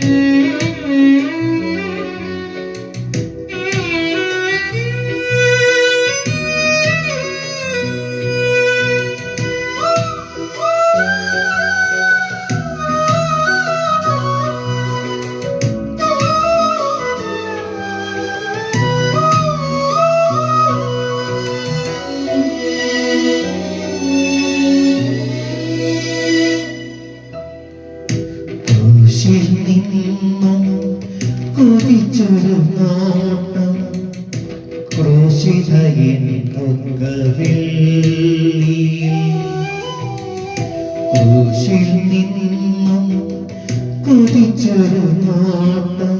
Mm-hmm. നോട്ടം ക്രൂശിതയിൻ ദുഃഖവെള്ളി ക്രൂശിൽ നിന്നും കുതിച്ചൊരു നോട്ടം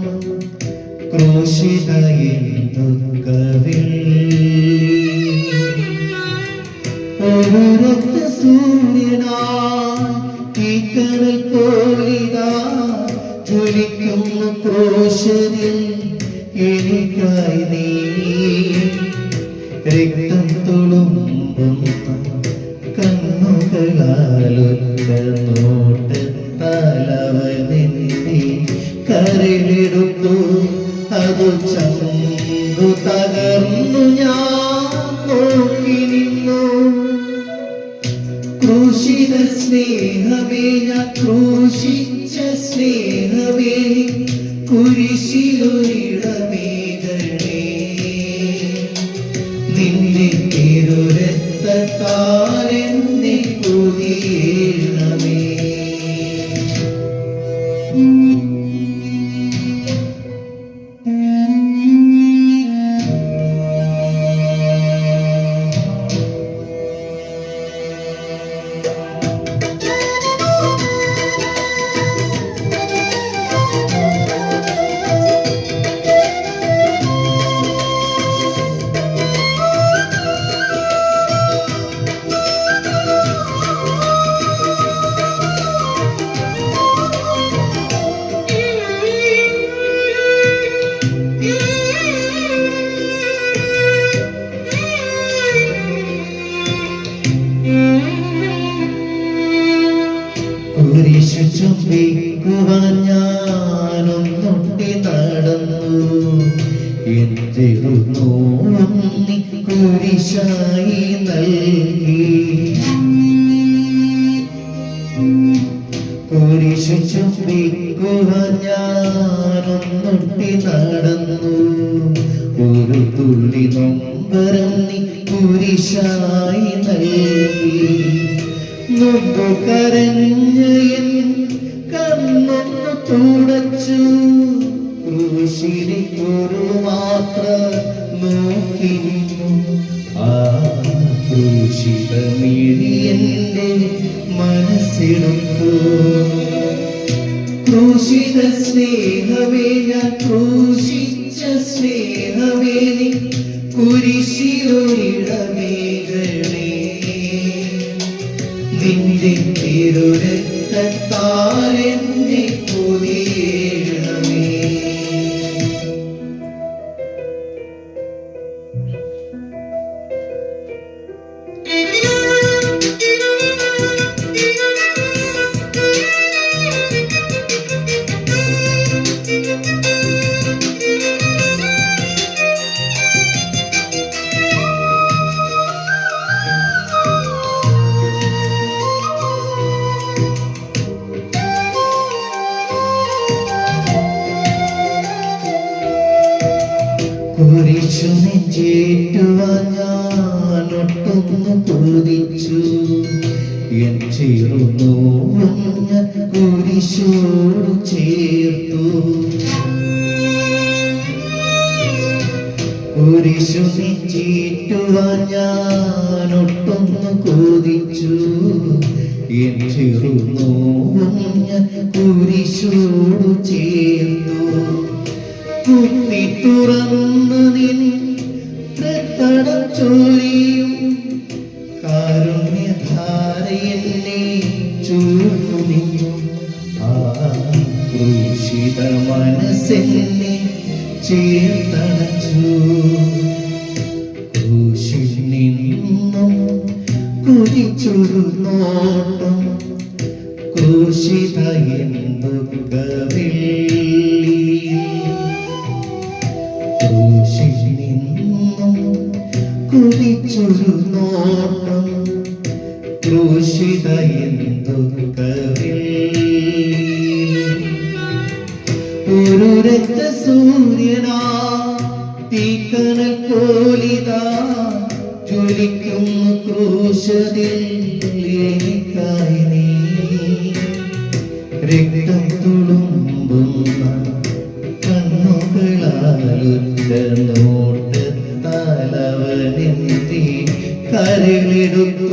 ക്രൂശിതയിൻ ദുഃഖവെള്ളി ഒരു രക്തസൂര്യനായി തീക്കടൽ പോലിതാ ജ്വലിക്കുന്ന ക്രോശനിൽ എനിക്കായി നീ രക്തം തുളുമ്പും കണ്ണുകളാലൊറ്റ നോട്ടത്തലവനെന്നെ കരലെടുത്തു അതു ചന്തു തകർന്നു ഞാൻ നോക്കി നിന്നു. ക്രൂശിത സ്നേഹമേ ഞാൻ ക്രൂശിച്ച സ്നേഹമേ കുരിശിലൊരിടമേകണേ നിന്റെ തിരുരത്താലെന്നെ കുതിയേണമേ ചുംബിക്കുവാൻ ഞാനൊന്നൊട്ടി നടന്നു. എന്തിരുന്നോളം നീ കുരിശായി നൽകി. കുരിശു ചുംബിക്കുവാൻ ഞാനൊന്നൊട്ടി നടന്നു. ഒരു തുള്ളി നൊമ്പരം നീ കുരിശായി നൽകി. കരഞ്ഞ ഒരു മാത്ര നോക്കി കുരിശു നെഞ്ചേറ്റുവാൻ ഞാനൊട്ടൊന്നു കൊതിച്ചു എൻ ചേർന്നു ഞാൻ ചേർത്തു. കുരിശു നെഞ്ചേറ്റുവാൻ ഞാനൊട്ടൊന്നു കൊതിച്ചു. എൻ ചേർന്നു ഞാൻ കുരിശോട് ചേർത്തു. തുറന്നു നിൻ തടം ചോരിയും കാരുണ്യധാരയെന്നെ എന്തു ഗവില്ലി കുതിച്ചൊരു നോട്ടം ക്രൂശിത എന്തു ഒരു രക്തസൂര്യനാ തീക്കനൽ പോലിതാ ജ്വലിക്കുന്നു ക്രൂശതിൽ നീ രക്തം തുളുമ്പുന്ന കണ്ണുകളാൽ നോട്ടത്താലവനെത്തി കരളെടുത്തു.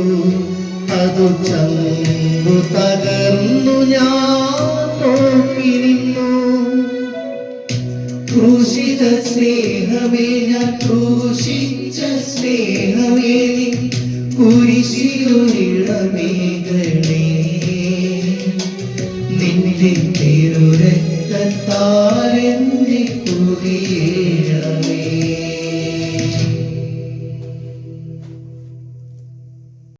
അതു ചന്തു തകർന്നു ഞാൻ നോക്കി നിന്നു. ക്രൂശിത സ്നേഹമേ ഞാൻ ക്രൂശിച്ച സ്നേഹമേ നീ കുരിശിലൊരിടമേകണേ നിന്റെ കുറിയേണമേ